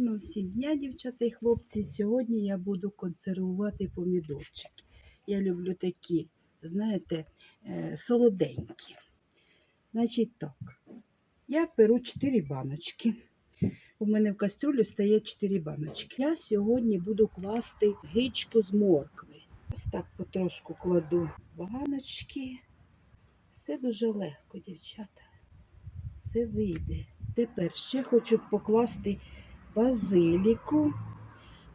Гарного всім дня, дівчата і хлопці. Сьогодні я буду консервувати помідорчики. Я люблю такі, знаєте, е, солоденькі. Значить так, я беру 4 баночки. У мене в кастрюлю стає 4 баночки. Я сьогодні буду класти гичку з моркви. Ось так потрошку кладу баночки. Все дуже легко, дівчата. Все вийде. Тепер ще хочу покласти базиліку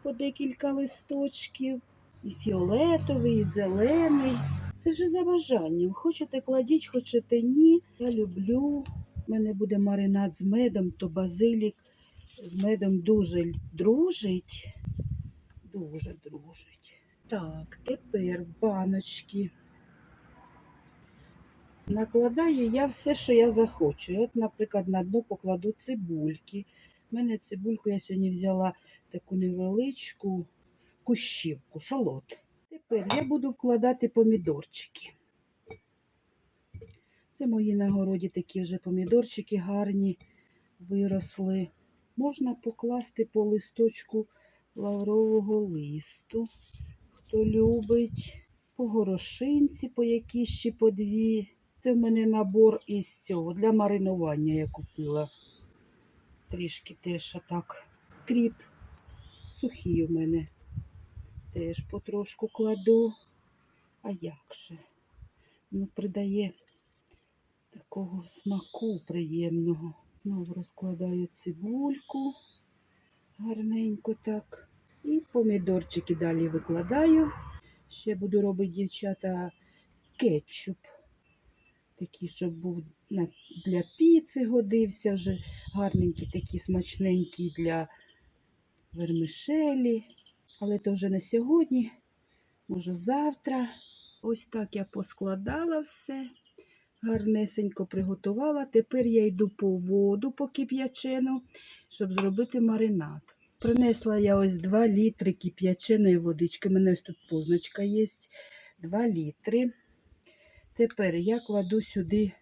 по декілька листочків. І фіолетовий, і зелений. Це вже за бажанням. Хочете кладіть, хочете ні. Я люблю. У мене буде маринад з медом, то базилік з медом дуже дружить. Дуже дружить. Так, тепер в баночки. Накладаю я все, що я захочу. От, наприклад, на дно покладу цибульки. У мене цибульку я сьогодні взяла таку невеличку кущівку, шалот. Тепер я буду вкладати помідорчики. Це мої на городі такі вже помідорчики гарні виросли. Можна покласти по листочку лаврового листу, хто любить, по горошинці, по якійсь ще по дві. Це в мене набор із цього для маринування я купила. Трішки теж отак. Кріп сухий у мене. Теж потрошку кладу. А як же? Ну, придає такого смаку приємного. Знову розкладаю цибульку гарненько так. І помідорчики далі викладаю. Ще буду робити, дівчата, кетчуп. Такий, щоб був для піци годився вже. Гарненький, такий смачненький для вермишелі. Але то вже не сьогодні, може завтра. Ось так я поскладала все. Гарнесенько приготувала. Тепер я йду по воду, по кип'ячену, щоб зробити маринад. Принесла я ось 2 літри кип'яченої водички. У мене ось тут позначка є. 2 літри. Тепер я кладу сюди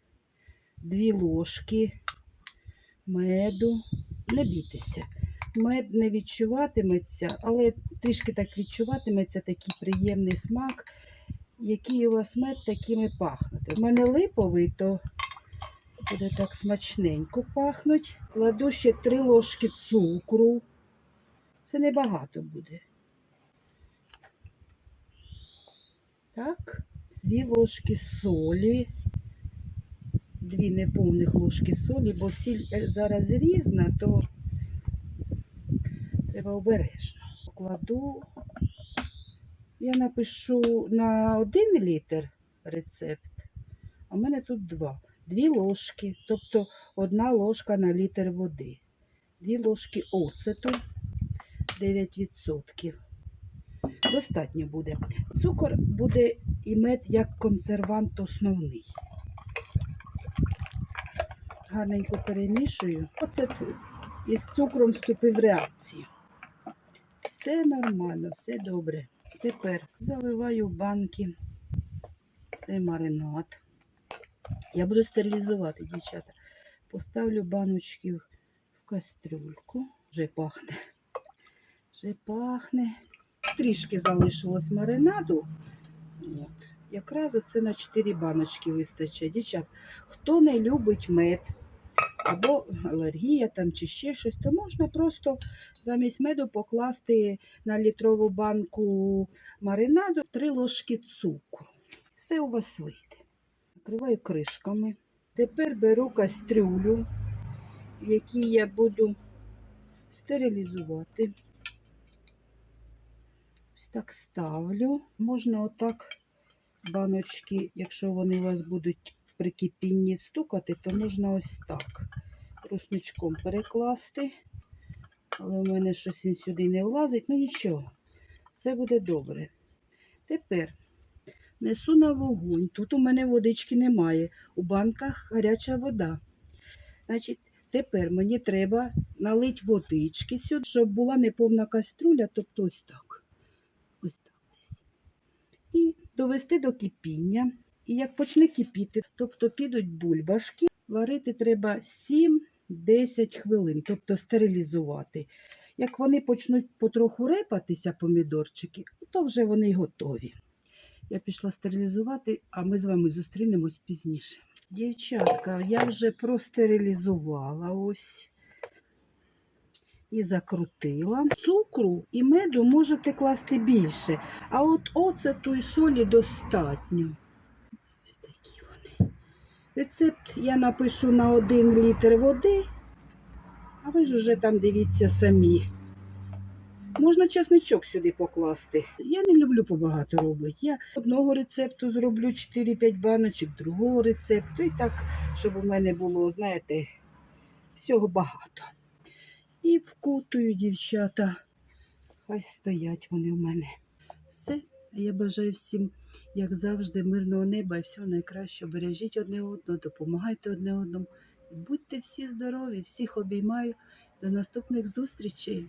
2 ложки меду. Не бійтеся. Мед не відчуватиметься, але трішки так відчуватиметься такий приємний смак. Який у вас мед, таким і пахнути. У мене липовий, то буде так смачненько пахнуть. Кладу ще 3 ложки цукру. Це небагато буде. Так, 2 ложки солі. Дві неповних ложки солі, бо сіль е, зараз різна, то треба обережно. Кладу, я напишу на 1 літр рецепт, а в мене тут 2. Дві ложки, тобто одна ложка на літр води. Дві ложки оцету 9%. Достатньо буде. Цукор буде і мед як консервант основний. Гарненько перемішую. Оцет із цукром вступив в реакцію. Все нормально, все добре. Тепер заливаю в банки цей маринад. Я буду стерилізувати, дівчата. Поставлю баночки в кастрюльку. Вже пахне. Вже пахне. Трішки залишилось маринаду. От. Якраз оце на 4 баночки вистачить. Дівчат, хто не любить мед або алергія там чи ще щось, то можна просто замість меду покласти на літрову банку маринаду 3 ложки цукру. Все у вас вийде. Накриваю кришками. Тепер беру кастрюлю, в якій я буду стерилізувати. Так ставлю. Можна отак баночки, якщо вони у вас будуть при кипінні стукати, то можна ось так рушничком перекласти. Але в мене щось він сюди не влазить. Ну нічого, все буде добре. Тепер несу на вогонь. Тут у мене водички немає. У банках гаряча вода. Значить, тепер мені треба налити водички сюди, щоб була неповна каструля, тобто ось так. Ось так десь. І довести до кипіння. І як почне кипіти, тобто підуть бульбашки, варити треба 7-10 хвилин, тобто стерилізувати. Як вони почнуть потроху репатися, помідорчики, то вже вони готові. Я пішла стерилізувати, а ми з вами зустрінемось пізніше. Дівчатка, я вже простерилізувала ось і закрутила. Цукру і меду можете класти більше, а от оцету і солі достатньо. Ось такі вони. Рецепт я напишу на 1 літр води, а ви ж уже там дивіться самі. Можна чесничок сюди покласти. Я не люблю побагато робити. Я одного рецепту зроблю 4-5 баночок, другого рецепту. І так, щоб у мене було, знаєте, всього багато. І вкутую, дівчата. Хай стоять вони в мене. Все. Я бажаю всім, як завжди, мирного неба і всього найкращого. Бережіть одне одного, допомагайте одне одному. Будьте всі здорові, всіх обіймаю. До наступних зустрічей.